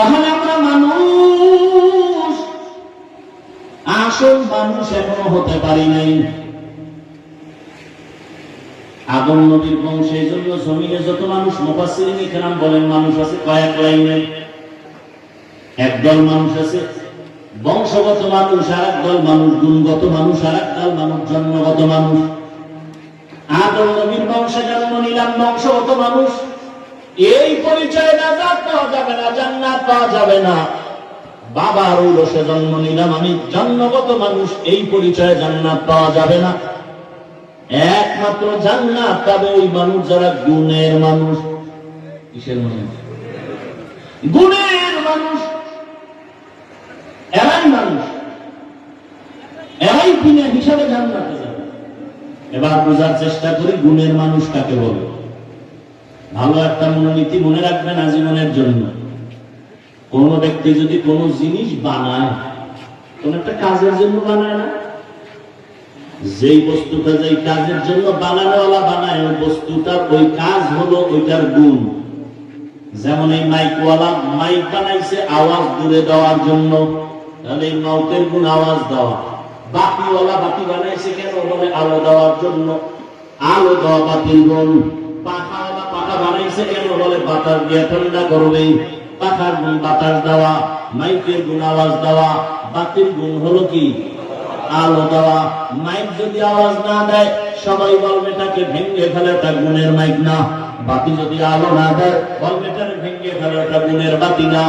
তাহলে আমরা মানুষ। আসল মানুষ এখনও হতে পারি নাই। আদম নবীর বংশে এই জন্য জমিনে যত মানুষ মুফাসসিরিন ইকরাম বলেন, মানুষ আছে কয়েক লাইনে। একদল মানুষ আছে বংশগত মানুষ আর একদল মানুষ, গুণগত মানুষ আর একদল মানুষ, জন্মগত মানুষ। আদম নবীর বংশে জন্ম নিলাম বংশগত মানুষ। এই পরিচয় নাজাত পাওয়া যাবে না, জান্নাত পাওয়া যাবে না। বাবার ঔরসে জন্ম নিলাম আমি, জন্মগত মানুষ, এই পরিচয়ে জান্নাত পাওয়া যাবে না। একমাত্র জান্নাত পাবে ওই মানুষ যারা গুণের মানুষ। কিসের মানুষ? গুণের মানুষ। এরাই মানুষ। এরাই কিনে হিসাবে জান্নাতে এবার বোঝার চেষ্টা করি, গুণের মানুষ কাকে বলে? ভালো একটা মনোনীতি মনে রাখবেন আজীবনের জন্য। কোন ব্যক্তি যদি কোনো জিনিস বানায়, কোন একটা কাজের জন্য বানায় না। যেই বস্তুটা যেই কাজের জন্য বানানোওয়ালা বানায়, ওই বস্তুটার ওই কাজ হলো ওইটার গুণ। যেমন এই মাইকওয়ালা, মাইক বানাইছে আওয়াজ দূরে দেওয়ার জন্য। তাহলে এই মাউকের গুণ আওয়াজ দেওয়া। বাতিওয়ালা বাতি বানাইছে কেন? বলে আলো দেওয়ার জন্য। আলো দেওয়া বাতির গুণ। পাখা কেন বলে, বাতাস দিয়ে ঠান্ডা করবে? পাখার গুণ বাতাস দেওয়া, মাইকের গুণ আওয়াজ দেওয়া, বাতির গুণ হলো কি? আলো দেওয়া। মাইক যদি আওয়াজ না দেয়, সবাই বলবে ভেঙে ফেলে এটা গুণের মাইক না। বাতি যদি আলো না দেয় বলবে এটাকে ভেঙে ফেলে এটা গুণের বাতি না।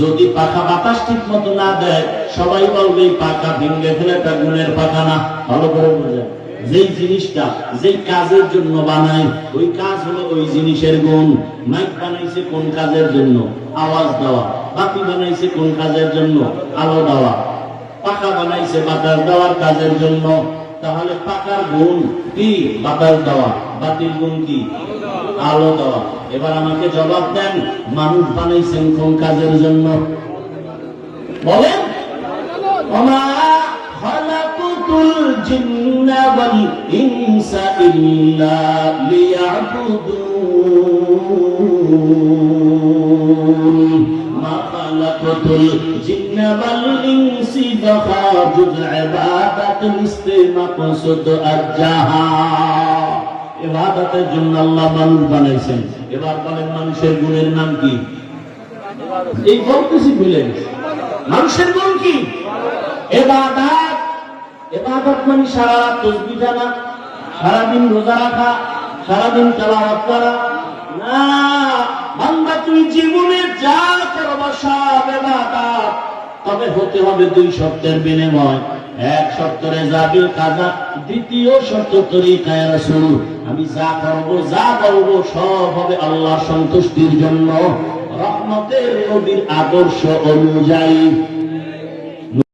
যদি পাখা বাতাস ঠিক মতো না দেয়, সবাই বলবে, পাখা ভেঙে ফেলে এটা গুণের পাখা না। ভালো করে বোঝা যেই জিনিসটা যেই কাজের জন্য বানায়, ওই কাজ হলো ওই জিনিসের গুণ। মাইক বানাইছে কোন কাজের জন্য? আওয়াজ দেওয়া। বাতি বানাইছে কোন কাজের জন্য? আলো দেওয়া। পাকা বানাইছে বাতাস দেওয়ার কাজের জন্য। তাহলে পাকার গুণ কি? বাতাস দেওয়া। বাতির গুণ কি? আলো দেওয়া। এবার আমাকে জবাব দেন, মানুষ বানাইছেন কোন কাজের জন্য? বলেন। ওমা খালাকুতুল জিন্না ওয়াল ইনসা ইল্লা লিয়াবুদুন মা খালাকুতুল জিন্না ওয়াল ইনসি ফাজুদ ইবাদাতুল ইস্তিমাকসুদ জন্য আল্লাহ মানুষ বানাইছেন। এবার বলেন মানুষের গুণের নাম কি? এই বলতেছি ভুলে মানুষের গুণ কি? এবাদাত এবাদত মানে সারা রাত তসবি জানা, সারাদিন রোজা রাখা, সারাদিন তেলাওয়াত করা। না, বান্দা তুই জীবনে যা করবা সব এবাদত। তবে হতে হবে দুই শর্তের বিনিময়। এক শর্ত রেজাবিল কাজা, দ্বিতীয় শর্ত তরিকায় রাসূল। আমি যা করব, যা বলব, সব হবে আল্লাহ সন্তুষ্টির জন্য। রহমতের নবীর আদর্শ অনুযায়ী।